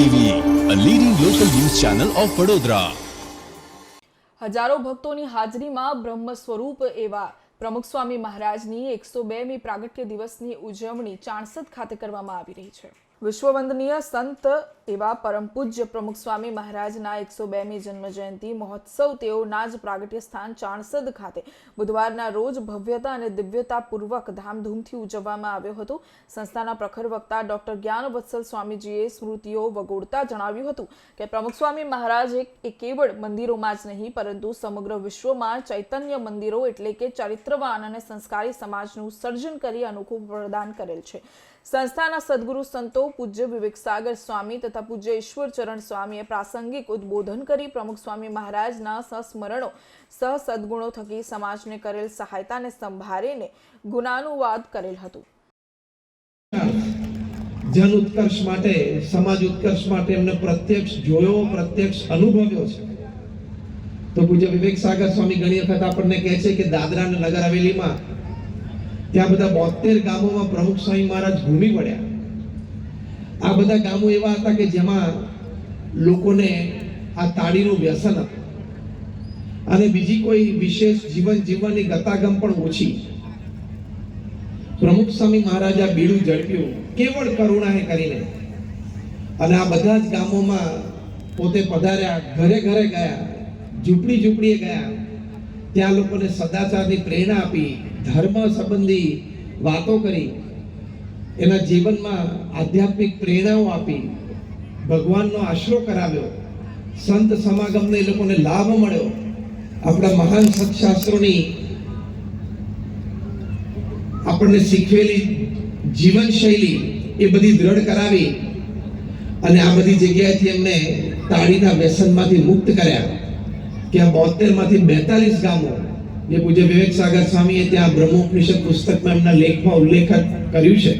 TV a leading local news channel of Vadodara હજારો ભક્તોની હાજરીમાં બ્રહ્મ સ્વરૂપ એવા પ્રમુખ સ્વામી મહારાજની એકસો બેમી પ્રાગટ્ય દિવસની ઉજવણી ચાણસદ ખાતે કરવામાં આવી રહી છે. વિશ્વવંદનીય સંત એવા પરમ પૂજ્ય પ્રમુખ સ્વામી મહારાજના એકસો બેમી જન્મ જયંતિ મહોત્સવ તેઓના જ પ્રાગટ્ય સ્થાન ચાણસદ ખાતે બુધવારના રોજ ભવ્યતા અને દિવ્યતાપૂર્વક ધામધૂમથી ઉજવવામાં આવ્યો હતો. સંસ્થાના પ્રખર વક્તા ડોક્ટર જ્ઞાન વત્સલ સ્વામીજીએ સ્મૃતિઓ વગોડતા જણાવ્યું હતું કે પ્રમુખ સ્વામી મહારાજ એ કેવળ મંદિરોમાં જ નહીં, પરંતુ સમગ્ર વિશ્વમાં ચૈતન્ય મંદિરો એટલે કે ચારિત્રવાન અને સંસ્કારી સમાજનું સર્જન કરી અનોખું પ્રદાન કરેલ છે. સંસ્થાના સદગુરુ સંતો પૂજ્ય વિવેક સાગર સ્વામી તથા પૂજ્ય ઈશ્વરચરણ સ્વામીએ પ્રાસંગિક ઉદબોધન કરી પ્રમુખ સ્વામી મહારાજના સંસ્મરણો સહ સદગુણો થકી સમાજને કરેલ સહાયતાને સંભાળીને ગુણાનુવાદ કરેલ હતું. જન ઉત્કર્ષ માટે, સમાજ ઉત્કર્ષ માટે એમને પ્રત્યક્ષ જોયો, પ્રત્યક્ષ અનુભવ્યો છે. તો પૂજ્ય વિવેક સાગર સ્વામી ઘણી વખત આપણને કહે છે કે દાદરા નગર હવેલીમાં ત્યાં બધા બોતેર ગામોમાં પ્રમુખ સ્વામી મહારાજ ઘૂમી પડ્યા આ બધા ગામો એવા હતા કે જેમાં લોકોને આ તાળીનું વ્યસન હતું. અને બીજી કોઈ વિશેષ જીવન જીવવાની ગતાગમ પણ ઓછી. પ્રમુખ સ્વામી મહારાજ બીડું ઝડપ્યું. કેવળ કરુણાએ કરીને. અને આ બધા જ ગામોમાં પોતે પધાર્યા, ઘરે ઘરે ગયા. ઝૂંપડી ઝૂંપડીએ ગયા. ત્યાં લોકોને સદાચારની પ્રેરણા આપી, ધર્મ સંબંધી વાતો કરી, એના જીવનમાં આધ્યાત્મિક પ્રેરણાઓ આપી, ભગવાનનો આશરો કરાવ્યો. સંત સમાગમને એ લોકોને લાભ મળ્યો. આપણા મહાન સત્શાસ્ત્રોની આપણને શીખવેલી જીવનશૈલી એ બધી દ્રઢ કરાવી અને આ બધી જગ્યાએથી એમને તાળીના વ્યસનમાંથી મુક્ત કર્યા. કે આ બોતેરમાંથી બેતાલીસ ગામો જે પૂજ્ય વિવેક સાગર સ્વામીએ ત્યાં બ્રહ્મોપનિષદ પુસ્તકમાં એમના લેખમાં ઉલ્લેખ કર્યું છે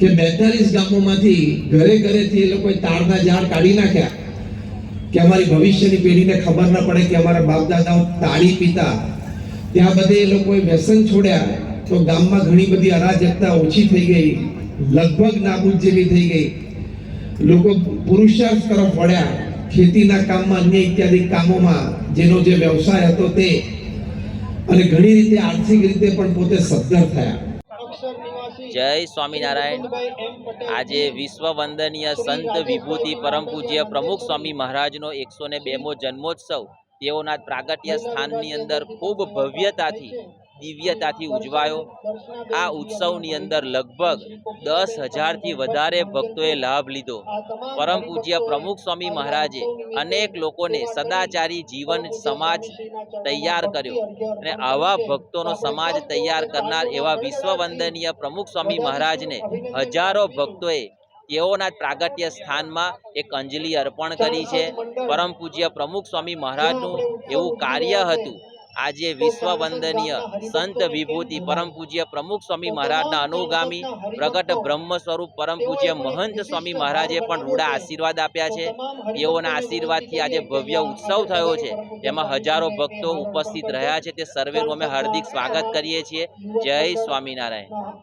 કે બેતાલીસ ગામોમાંથી ઘરે ઘરેથી એ લોકોએ તાળના ઝાડ કાઢી નાખ્યા કે અમારી ભવિષ્યની પેઢીને ખબર ન પડે કે અમારા બાપ દાદાઓ તાળી પીતા. ત્યાં બધે એ લોકોએ વ્યસન છોડ્યા. તો ગામમાં ઘણી બધી અરાજકતા ઓછી થઈ ગઈ. લગભગ નાબૂદ જેવી થઈ ગઈ. લોકો પુરુષાર્થ તરફ વળ્યા. ખેતીના કામમાં, અન્ય ઇત્યાદિ કામોમાં જેનો જે વ્યવસાય હતો તે અને ઘણી રીતે આર્થિક રીતે પણ પોતે સદ્ધર થયા. જય સ્વામિનારાયણ. આજે વિશ્વ વંદનીય સંત વિભૂતિ પરમ પૂજ્ય પ્રમુખ સ્વામી મહારાજનો એકસો ને બેમો જન્મોત્સવ. તેઓના પ્રાગટ્ય સ્થાનની અંદર ખૂબ ભવ્યતાથી દિવ્યતાથી ઉજવાયો. આ ઉત્સવની અંદર લગભગ દસ હજારથી વધારે ભક્તોએ લાભ લીધો. પરમ પૂજ્ય પ્રમુખ સ્વામી મહારાજે અનેક લોકોને સદાચારી જીવન સમાજ તૈયાર કર્યો અને આવા ભક્તોનો સમાજ તૈયાર કરનાર એવા વિશ્વવંદનીય પ્રમુખ સ્વામી મહારાજને હજારો ભક્તોએ તેઓના પ્રાગટ્ય સ્થાનમાં એક અંજલિ અર્પણ કરી છે. પરમ પૂજ્ય પ્રમુખ સ્વામી મહારાજનું એવું કાર્ય હતું આજે વિશ્વ વંદનીય સંત વિભૂતિ પરમ પૂજ્ય પ્રમુખ સ્વામી મહારાજના અનુગામી પ્રગટ બ્રહ્મ સ્વરૂપ પરમ પૂજ્ય મહંત સ્વામી મહારાજે પણ રૂડા આશીર્વાદ આપ્યા છે. તેઓના આશીર્વાદથી આજે ભવ્ય ઉત્સવ થયો છે. તેમાં હજારો ભક્તો ઉપસ્થિત રહ્યા છે. તે સર્વેનું અમે હાર્દિક સ્વાગત કરીએ છીએ. જય સ્વામિનારાયણ.